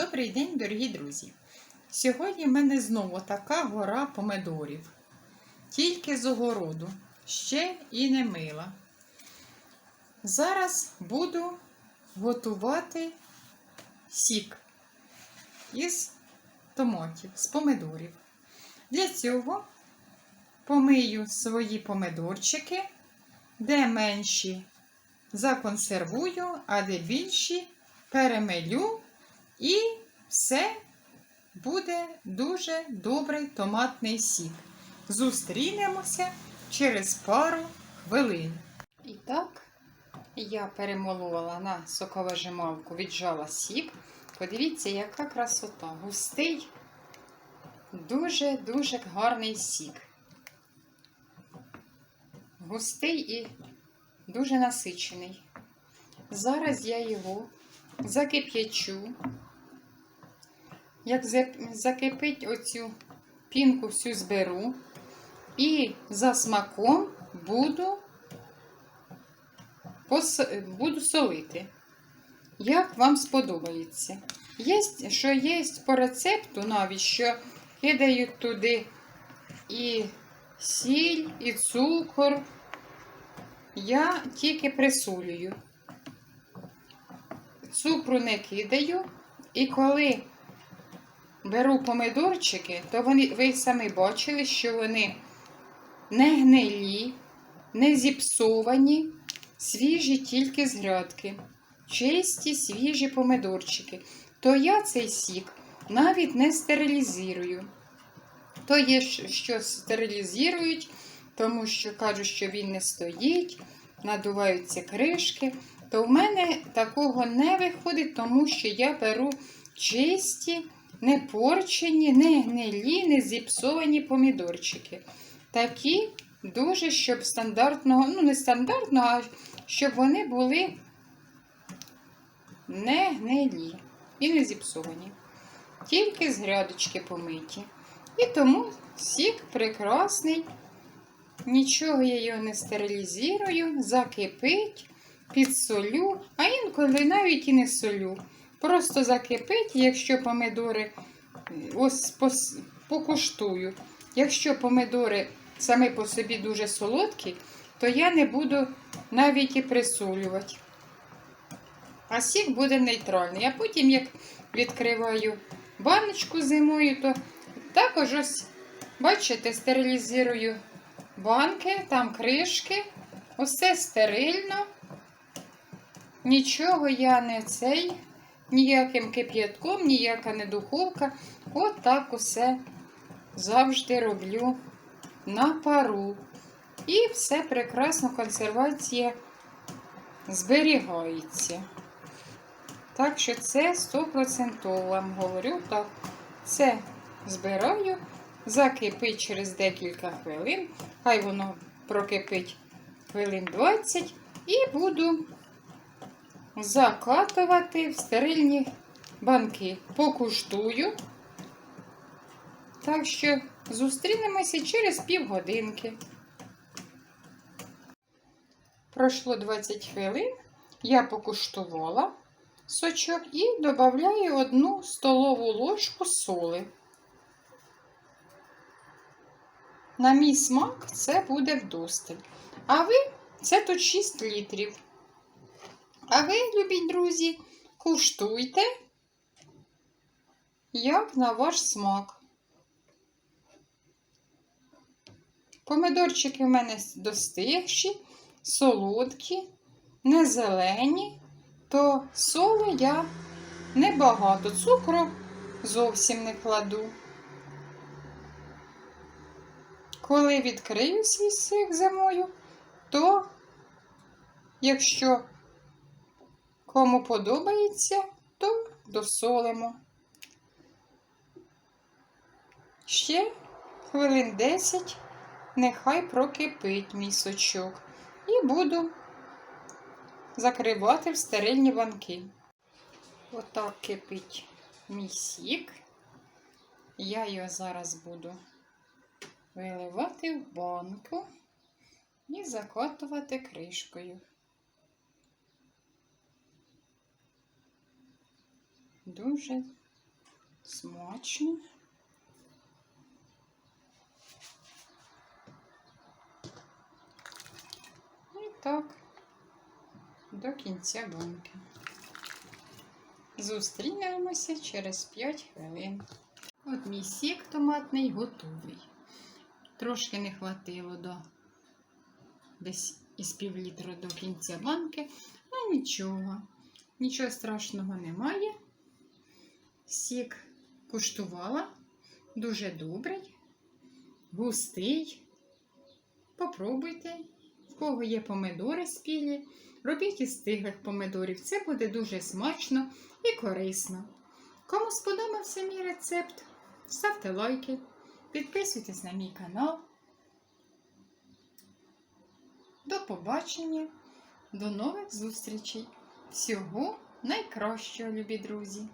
Добрий день, дорогі друзі! Сьогодні в мене знову така гора помидорів. Тільки з огороду, ще і не мила. Зараз буду готувати сік із томатів, з помидорів. Для цього помию свої помидорчики, де менші законсервую, а де більші перемелю і все буде дуже добрий томатний сік. Зустрінемося через пару хвилин. І так, я перемолола на соковижималку, віджала сік. Подивіться, яка красота. Густий, дуже-дуже гарний сік. Густий і дуже насичений. Зараз я його закип'ячу. Як закипить оцю пінку всю зберу, і за смаком буду, пос... буду солити. Як вам сподобається. Є, що є по рецепту навіть, що кидають туди і сіль, і цукор. Я тільки присолюю цукру не кидаю. І коли беру помидорчики, то вони, ви самі бачили, що вони не гнилі, не зіпсовані, свіжі тільки з грядки. Чисті, свіжі помидорчики. То я цей сік навіть не стерилізую. То є, що стерилізують, тому що кажуть, що він не стоїть, надуваються кришки то в мене такого не виходить, тому що я беру чисті, не порчені, не гнилі, не зіпсовані помідорчики. Такі дуже, щоб стандартного, ну, не стандартного, а щоб вони були не гнилі і не зіпсовані. Тільки з грядочки помиті. І тому сік прекрасний. Нічого я його не стерилізую, закипить підсолю, а інколи навіть і не солю. Просто закипить, якщо помидори ось покуштую. Якщо помидори самі по собі дуже солодкі, то я не буду навіть і присолювати. А сік буде нейтральний. А потім, як відкриваю баночку зимою, то також ось, бачите, стерилізую банки, там кришки. Усе стерильно. Нічого я не цей, ніяким кип'ятком, ніяка не духовка. От так усе завжди роблю на пару. І все прекрасно, консервація зберігається. Так що це 100% вам говорю, так, це збираю, закипить через декілька хвилин, хай воно прокипить хвилин 20 і буду закатувати в стерильні банки. Покуштую. Так що зустрінемося через півгодинки. Пройшло 20 хвилин, я покуштувала сочок і додаю одну столову ложку соли. На мій смак це буде вдосталь. А ви це тут 6 літрів. А ви, любі друзі, куштуйте, як на ваш смак. Помидорчики в мене достигші, солодкі, не зелені, то соли я небагато, цукру зовсім не кладу. Коли відкрию свій сик зимою, то, якщо Кому подобається, то досолимо. Ще хвилин 10 нехай прокипить мій сочок. І буду закривати в стерильні банки. Отак кипить мій сік. Я його зараз буду виливати в банку і закатувати кришкою. Дуже Смачно. І так, до кінця банки. Зустрінемося через 5 хвилин. От мій сік томатний готовий. Трошки не хватило до десь із півлітра до кінця банки. Ну нічого, нічого страшного немає. Сік куштувала. Дуже добрий, густий. Попробуйте. В кого є помидори спілі, робіть із стиглих помидорів. Це буде дуже смачно і корисно. Кому сподобався мій рецепт, ставте лайки, підписуйтесь на мій канал. До побачення, до нових зустрічей. Всього найкращого, любі друзі!